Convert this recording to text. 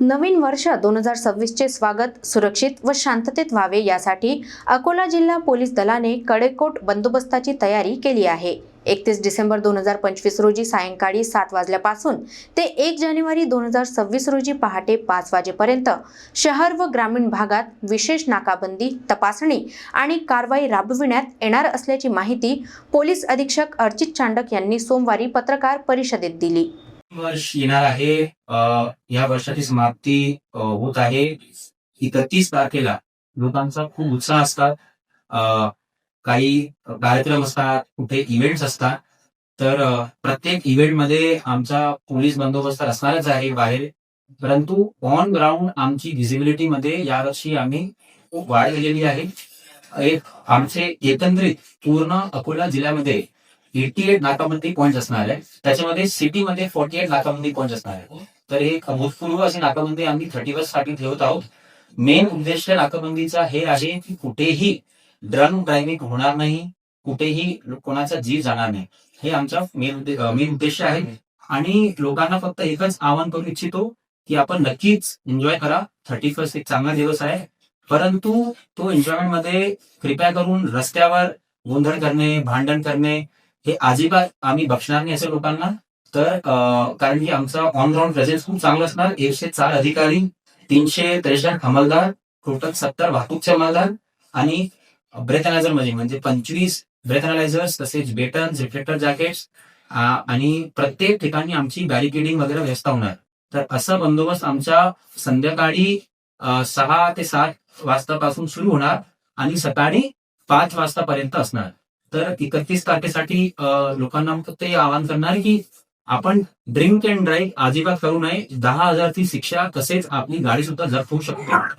नवीन वर्ष दोन हजार सव्वीसचे स्वागत सुरक्षित व शांततेत व्हावे यासाठी अकोला जिल्हा पोलीस दलाने कडेकोट बंदोबस्ताची तयारी केली आहे. एकतीस डिसेंबर दोन हजार पंचवीस रोजी सायंकाळी सात वाजल्यापासून ते एक जानेवारी दोन हजार सव्वीस रोजी पहाटे पाच वाजेपर्यंत शहर व ग्रामीण भागात विशेष नाकाबंदी तपासणी आणि कारवाई राबविण्यात येणार असल्याची माहिती पोलीस अधीक्षक अर्चित चांडक यांनी सोमवारी पत्रकार परिषदेत दिली. वर्ष येणार आहे. या वर्षाची समाप्ती होत आहे. एकतीस तारखेला लोकांचा खूप उत्साह असतात. काही कार्यक्रम असतात कुठे इव्हेंट्स असतात. तर प्रत्येक इव्हेंटमध्ये आमचा पोलीस बंदोबस्त असणारच आहे बाहेर. परंतु ऑन ग्राउंड आमची व्हिजिबिलिटी मध्ये यावर्षी आम्ही खूप वाढ केलेली आहे. एक आमचे एकंदरीत पूर्ण अकोला जिल्ह्यामध्ये एटी एट नाकाबंदी पॉईंट असणार आहे. त्याच्यामध्ये सिटीमध्ये फोर्टी एट नाकाबंदी पॉईंट असणार आहे. तर हे अभूतपूर्व अशी नाकाबंदी आम्ही थर्टी फर्स्टसाठी ठेवत आहोत. मेन उद्देश नाकाबंदीचा हे आहे की कुठेही ड्रंक ड्रायव्हिंग होणार नाही. कुठेही कोणाचा जीव जाणार नाही. हे आमचा मेन मेन उद्देश आहे. आणि लोकांना फक्त एकच आवाहन करू इच्छितो की आपण नक्कीच एन्जॉय करा. थर्टी फर्स्ट एक चांगला दिवस आहे. परंतु तो एन्जॉयमेंटमध्ये कृपया करून रस्त्यावर गोंधळ करणे भांडण करणे हे अजिबात आम्ही बक्षणार नाही अशा लोकांना तर कारण की आमचा ऑन ग्राउंड प्रेझेन्स खूप चांगला असणार. एकशे चार अधिकारी तीनशे त्रेसष्ट अंमलदार टोटल सत्तर वाहतूकचे अंमलदार आणि ब्रेथ अनायझरमध्ये म्हणजे पंचवीस ब्रेथ अनालायझर्स तसेच बेटन्स रिफ्लेक्टर जॅकेट्स आणि प्रत्येक ठिकाणी आमची बॅरिकेडिंग वगैरे व्यवस्था होणार. तर असा बंदोबस्त आमच्या संध्याकाळी सहा ते सात वाजतापासून सुरू होणार आणि सकाळी पाच वाजतापर्यंत असणार. तर एकतीस तारखेसाठी लोकांना फक्त हे आवाहन करणार की आपण ड्रिंक अँड ड्राईव्ह अजिबात करू नये. दहा हजारची शिक्षा तसेच आपली गाडी सुद्धा जप्त होऊ शकते.